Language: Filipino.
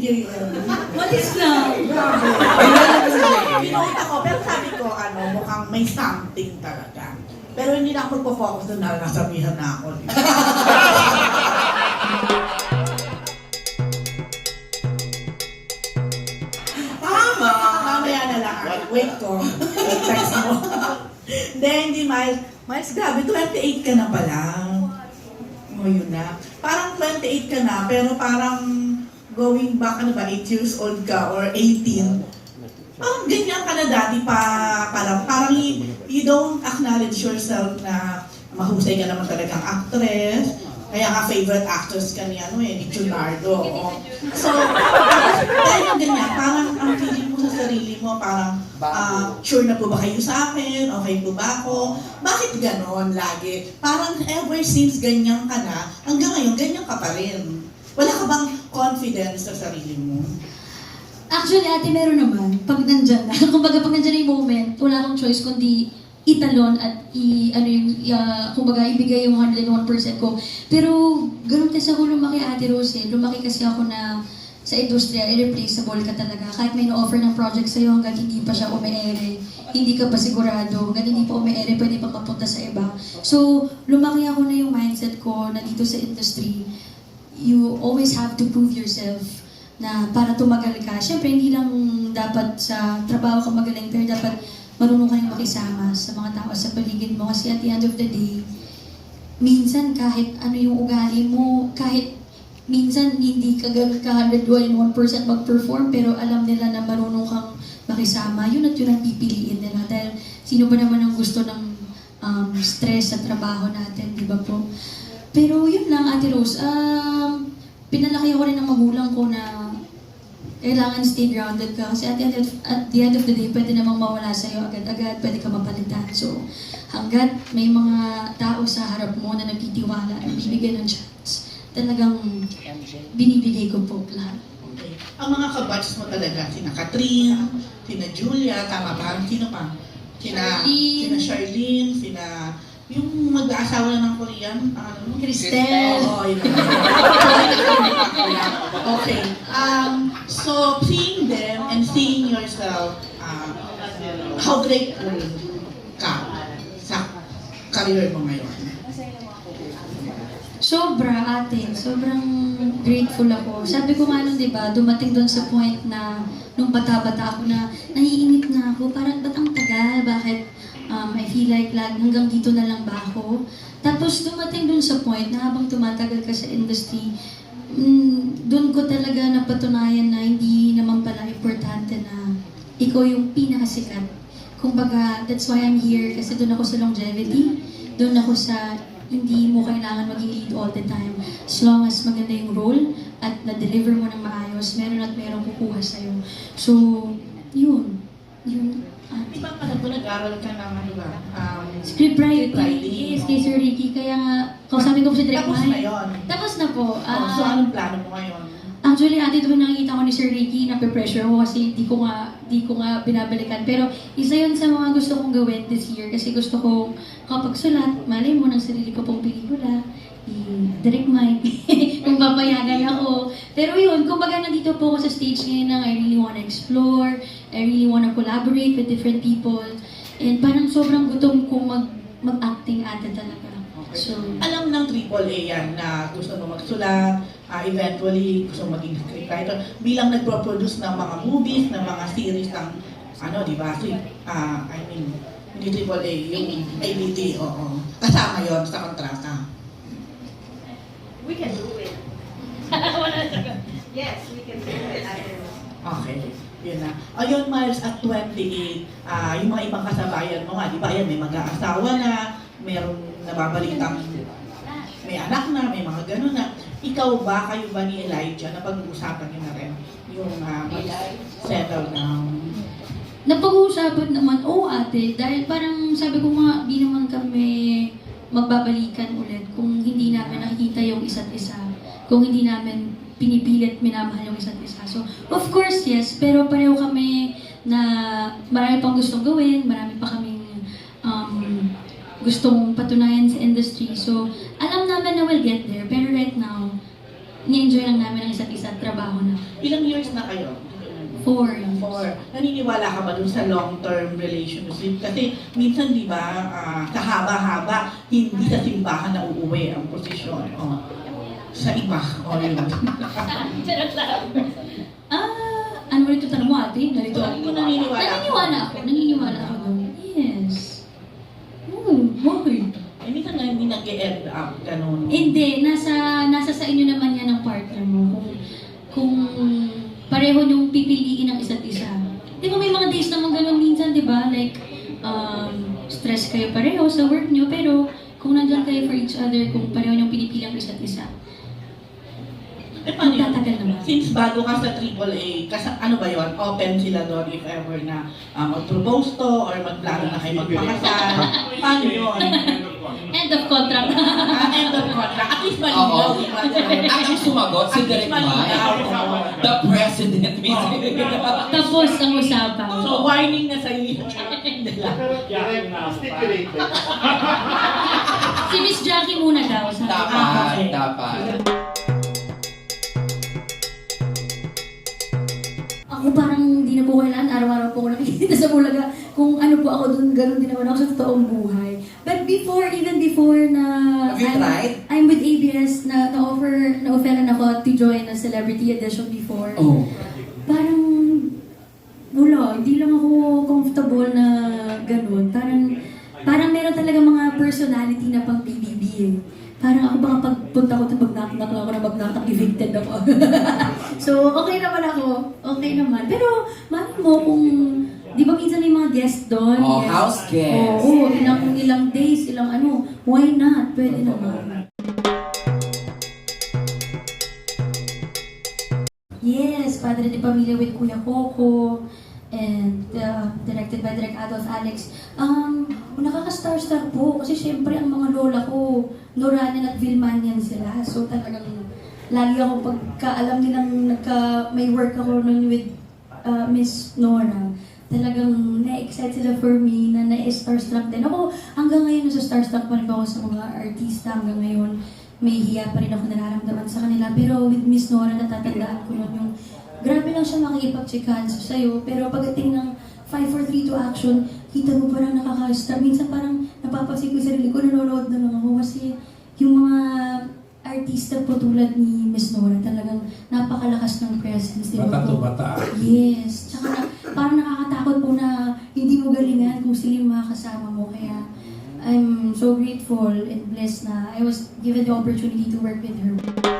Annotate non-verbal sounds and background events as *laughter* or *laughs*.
Sige, um, Walis lang. Pinunta ko, pero sabi ko, ano, mukhang may something talaga. Pero hindi na ako magpo-focus doon na nasabihan na ako. *laughs* Tama! Mamaya na lang. Wait ko. Text mo. Hindi, hindi, Miles. Miles, grabe, 28 ka na pala. O, yun na. Parang 28 ka na, pero parang going back, ano ba, 8 years old ka or 18. Parang ganyan ka na dati pa, parang, parang you, don't acknowledge yourself na mahusay ka naman talagang actress. Kaya nga favorite actress ka ni ano eh, ni Leonardo. oo. So, dahil yung ganyan, parang ang feeling mo sa sarili mo, parang ah, sure na po ba kayo sa akin? Okay po ba ako? Bakit ganon lagi? Parang ever since ganyan ka na, hanggang ngayon, ganyan ka pa rin. Wala ka bang confidence sa sarili mo? Actually, ate, meron naman. Pag nandyan na. *laughs* Kumbaga, pag nandyan na yung moment, wala akong choice kundi italon at i, ano yung, uh, kumbaga, ibigay yung 101% ko. Pero, ganun kasi ako lumaki, ate Rose, eh. Lumaki kasi ako na sa industriya, irreplaceable ka talaga. Kahit may no-offer ng project sa'yo hanggang hindi pa siya umeere, hindi ka pa sigurado, hanggang hindi pa umeere, pwede pa mapunta sa iba. So, lumaki ako na yung mindset ko na dito sa industry, you always have to prove yourself na para tumagal ka. Siyempre, hindi lang dapat sa trabaho ka magaling, pero dapat marunong kayong makisama sa mga tao sa paligid mo. Kasi at the end of the day, minsan kahit ano yung ugali mo, kahit minsan hindi ka ganun ka 101% mag-perform, pero alam nila na marunong kang makisama, yun at yun ang pipiliin nila. Dahil sino ba naman ang gusto ng um, stress sa trabaho natin, di ba po? Pero yun lang, Ate Rose, um, pinalaki ako rin ng magulang ko na kailangan stay grounded ka. Kasi at the, end of, at the end of the day, pwede namang mawala sa'yo agad-agad, pwede ka mapalitan. So, hanggat may mga tao sa harap mo na nagtitiwala, nagbibigay ng chance, talagang binibigay ko po lahat. Okay. Ang mga kabatch mo talaga, sina Catherine, sina Julia, tama ba? Sino pa? Sina Charlene. Sina Charlene, sina yung mag-aasawa na ng Korean, ano? Cristel! Oo, yun. okay. Um, so, seeing them and seeing yourself, uh, how grateful ka sa career mo ngayon? Sobra, ate. Sobrang grateful ako. Sabi ko nga nun, di ba, dumating doon sa point na nung bata-bata ako na naiinip na ako. Parang, ba't ang tagal? Bakit um, I feel like lag, hanggang dito na lang ba ako? Tapos dumating doon sa point na habang tumatagal ka sa industry, mm, doon ko talaga napatunayan na hindi naman pala importante na ikaw yung pinakasikat. Kumbaga, that's why I'm here kasi doon ako sa longevity. Doon ako sa hindi mo kailangan maging lead all the time. As long as maganda yung role at na-deliver mo ng maayos, meron at meron kukuha sa'yo. So, yun. Yun. At Di ba pala po nag-aral ka ng ano ba? Um, script writing, Script writing, yes, kay Sir Ricky. Kaya nga, kausapin ko po si Direk Tapos na Mike. yun. Tapos na po. Oh, Ah, so, anong plano mo ngayon? Actually, ate, ito nakikita ko ni Sir Ricky, nape-pressure ko kasi di ko nga, di ko nga binabalikan. Pero isa yun sa mga gusto kong gawin this year kasi gusto kong kapag sulat, malay mo ng sarili ko pong pelikula, i-direct Mike, *laughs* kung papayagan ako. Pero yun, kumbaga nandito po ako sa stage ngayon na I really wanna explore, I really wanna collaborate with different people, and parang sobrang gutom kong mag, mag-acting ate talaga. So, Alam ng AAA yan na gusto mo magsulat, ah, eventually gusto mo maging scriptwriter, bilang nagpo-produce ng mga movies, ng mga series ng, ano, di ba, script, ah, I mean, hindi AAA, yung ABT, oo. Kasama yon sa kontrata. We can do it. Yes, we can do it. Rose. Okay. Yun na. Ayun, Miles, at 28, ah, yung mga ibang kasabayan mo nga, di ba, yan, may mag-aasawa na, mayroong nababalitang may anak na, may mga ganun na. Ikaw ba, kayo ba ni Elijah, na pag-uusapan niyo na rin yung uh, mag-settle down? Napag-uusapan naman, oo ate, dahil parang sabi ko nga, di naman kami magbabalikan ulit kung hindi namin nakikita yung isa't isa. Kung hindi namin pinipilit minamahal yung isa't isa. So, of course, yes, pero pareho kami na marami pang gustong gawin, marami pa kaming um, gustong patunayan sa industry. So, alam namin na we'll get there. Pero right now, ni-enjoy lang namin ang isa't isa at trabaho na. Ilang years na kayo? Four years. Four. Naniniwala ka ba dun sa long-term relationship? Kasi minsan, di ba, ah, sa haba-haba, hindi sa simbahan na uuwi ang posisyon. O, sa iba. O, yun. *laughs* Charot lang. Ah, ano ulit yung tanong mo ate? Narito ako. Kung naniniwala ako. Naniniwala ako. Naniniwala ako doon. Yes. Hmm, bakit? Eh, minsan nga hindi nag-end up, ganun. Hindi, nasa nasa sa inyo naman yan ang partner mo. Kung, kung pareho niyong pipiliin ang isa't isa. Di ba may mga days naman ganun minsan, di ba? Like, um, stress kayo pareho sa work niyo, pero kung nandyan kayo for each other, kung pareho niyong pinipili ang isa't isa, Eh, paano yun? magtatagal naman. Since bago ka sa AAA, kasi ano ba yun? Open sila doon if ever na uh, mag-propose to or magplano na kayo magpakasal. Paano yun? End of contract. Ah, end of contract. At least malinaw. Oo. At ang sumagot, si Direk oo. the president mismo. Tapos ang usapan. So, warning na sa iyo. Stipulated. Si Miss Jackie muna daw. Sabi. Dapat, dapat. Ako parang hindi na po kailangan, araw-araw po ako nakikita sa Bulaga. Kung ano po ako dun, ganun din naman ako sa totoong buhay. But before, even before na... Have you I'm, tried? I'm with ABS na na-offer, na-offeran ako to join a celebrity edition before. Oh. Parang, wala, hindi lang ako comfortable na ganun. Parang, parang meron talaga mga personality na pang BBB eh. Parang ako baka pagpunta ko ito, mag-knock-knock ako na mag-knock-knock, evicted ako. so, okay naman ako. Okay naman. Pero, mali mo kung, di ba minsan may mga guest doon? Oh, house guest. Oo, ilang, ilang days, ilang ano. Why not? Pwede naman. Yes, Padre de Pamilya with Kuya Coco and uh, directed by Direk Adolf Alex. Um, nakaka-starstruck po kasi syempre ang mga lola ko, Noranan at Vilmanian sila. So talagang lagi ako pagkaalam nilang nagka, may work ako nun with uh, Miss Nora. Talagang na-excite sila for me na na-starstruck din. Ako hanggang ngayon nasa starstruck pa rin ako sa mga artista hanggang ngayon may hiya pa rin ako nararamdaman sa kanila. Pero with Miss Nora, natatandaan ko nun yung grabe lang siya makikipag-chikahan sa sayo. Pero pagdating ng 5, 4, 3, 2 action, kita mo parang nakaka-star. Minsan parang napapansin ko yung sarili ko, nanonood na lang ako kasi yung mga artista po tulad ni Miss Nora, talagang napakalakas ng presence. Di ba Bata to bata. Yes. Tsaka na, parang nakakatakot po na hindi mo galingan kung sino yung mga kasama mo. Kaya I'm so grateful and blessed na I was given the opportunity to work with her.